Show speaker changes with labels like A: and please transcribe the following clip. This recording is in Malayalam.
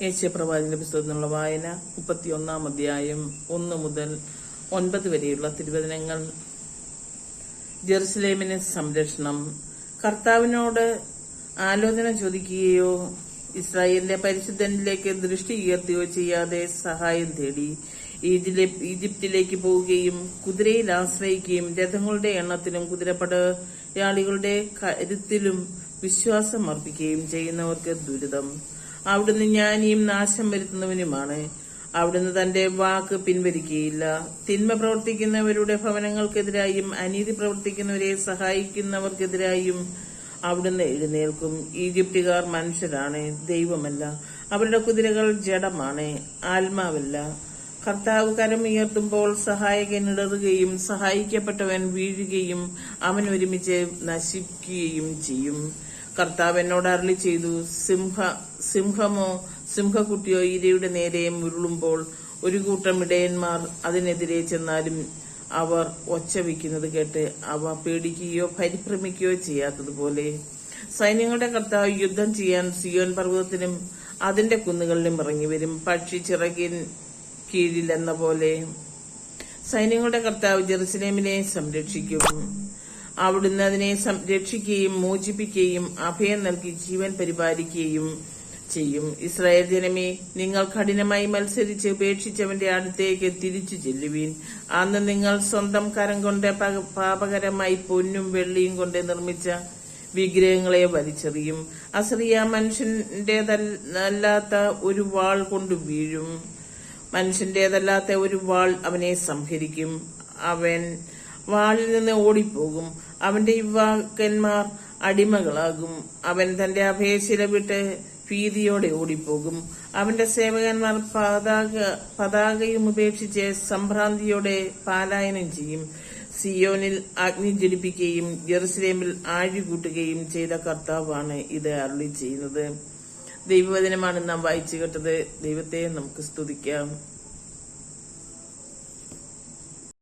A: യേശയപ്രവാചന്റെ പുസ്തകത്തിനുള്ള വായന മുപ്പത്തിയൊന്നാം അധ്യായം ഒന്ന് മുതൽ ഒൻപത് വരെയുള്ള തിരുവചനങ്ങൾ. ജെറുസലേമിന് സംരക്ഷണം. കർത്താവിനോട് ആലോചന ചോദിക്കുകയോ ഇസ്രായേലിന്റെ പരിശുദ്ധനിലേക്ക് ദൃഷ്ടി ഉയർത്തുകയോ ചെയ്യാതെ സഹായം തേടി ഈജിപ്തിലേക്ക് പോവുകയും കുതിരയിൽ ആശ്രയിക്കുകയും രഥങ്ങളുടെ എണ്ണത്തിലും കുതിരപ്പടയാളികളുടെ കരുത്തിലും വിശ്വാസം അർപ്പിക്കുകയും ചെയ്യുന്നവർക്ക് ദുരിതം. അവിടുന്ന് ജ്ഞാനിയും നാശം വരുത്തുന്നവനുമാണ്. അവിടുന്ന് തന്റെ വാക്ക് പിൻവലിക്കുകയില്ല. തിന്മ പ്രവർത്തിക്കുന്നവരുടെ ഭവനങ്ങൾക്കെതിരായും അനീതി പ്രവർത്തിക്കുന്നവരെ സഹായിക്കുന്നവർക്കെതിരായും അവിടുന്ന് എഴുന്നേൽക്കും. ഈജിപ്തുകാർ മനുഷ്യരാണ് ദൈവമല്ല. അവരുടെ കുതിരകൾ ജഡമാണ് ആത്മാവല്ല. കർത്താവ് കരമുയർത്തുമ്പോൾ സഹായകൻ ഇടറുകയും സഹായിക്കപ്പെട്ടവൻ വീഴുകയും അവൻ ഒരുമിച്ച് നശിക്കുകയും ചെയ്യും. കർത്താവ് എന്നോട് അരളി ചെയ്തു സിംഹ സിംഹമോ സിംഹക്കുട്ടിയോ ഇരയുടെ നേരെ മുരുളുമ്പോൾ ഒരു കൂട്ടം ഇടയന്മാർ അതിനെതിരെ ചെന്നാലും അവർ ഒച്ച വയ്ക്കുന്നത് കേട്ട് അവ പേടിക്കുകയോ പരിഭ്രമിക്കുകയോ ചെയ്യാത്തതുപോലെ. സൈന്യങ്ങളുടെ കർത്താവ് യുദ്ധം ചെയ്യാൻ സിയോൻ പർവതത്തിനും അതിന്റെ കുന്നുകളിലും ഇറങ്ങി വരും പക്ഷി ചിറകിൻ കീഴിലെന്ന പോലെ സൈന്യങ്ങളുടെ കർത്താവ് ജെറുസലേമിനെ സംരക്ഷിക്കും. അവിടുന്ന് അതിനെ സംരക്ഷിക്കുകയും മോചിപ്പിക്കുകയും അഭയം നൽകി ജീവൻ പരിപാലിക്കുകയും ചെയ്യും. ഇസ്രായേൽ ജനമേ നിങ്ങൾ കഠിനമായി മത്സരിച്ച് ഉപേക്ഷിച്ചവന്റെ അടുത്തേക്ക് തിരിച്ചു ചെല്ലുവീൻ. അന്ന് നിങ്ങൾ സ്വന്തം കരം കൊണ്ട് പാപകരമായി പൊന്നും വെള്ളിയും കൊണ്ട് നിർമ്മിച്ച വിഗ്രഹങ്ങളെ വലിച്ചെറിയും. അസറിയ മനുഷ്യന്റേതല്ലാത്ത ഒരു വാൾ കൊണ്ട് വീഴും. മനുഷ്യന്റേതല്ലാത്ത ഒരു വാൾ അവനെ സംഹരിക്കും. അവൻ വാളിൽ നിന്ന് ഓടിപ്പോകും. അവന്റെ യുവാക്കന്മാർ അടിമകളാകും. അവൻ തന്റെ അഭയശില വിട്ട് ഭീതിയോടെ ഓടിപ്പോകും. അവന്റെ സേവകന്മാർ പതാക പതാകയും ഉപേക്ഷിച്ച് സംഭ്രാന്തിയോടെ പാലായനം ചെയ്യും. സിയോനിൽ അഗ്നി ജ്വലിപ്പിക്കുകയും ജെറുസലേമിൽ ആഴികൂട്ടുകയും ചെയ്ത കർത്താവാണ് ഇത് അരുളി ചെയ്യുന്നത്. ദൈവവചനമാണ് നാം വായിച്ചു കേട്ടത്. ദൈവത്തെ നമുക്ക് സ്തുതിക്കാം.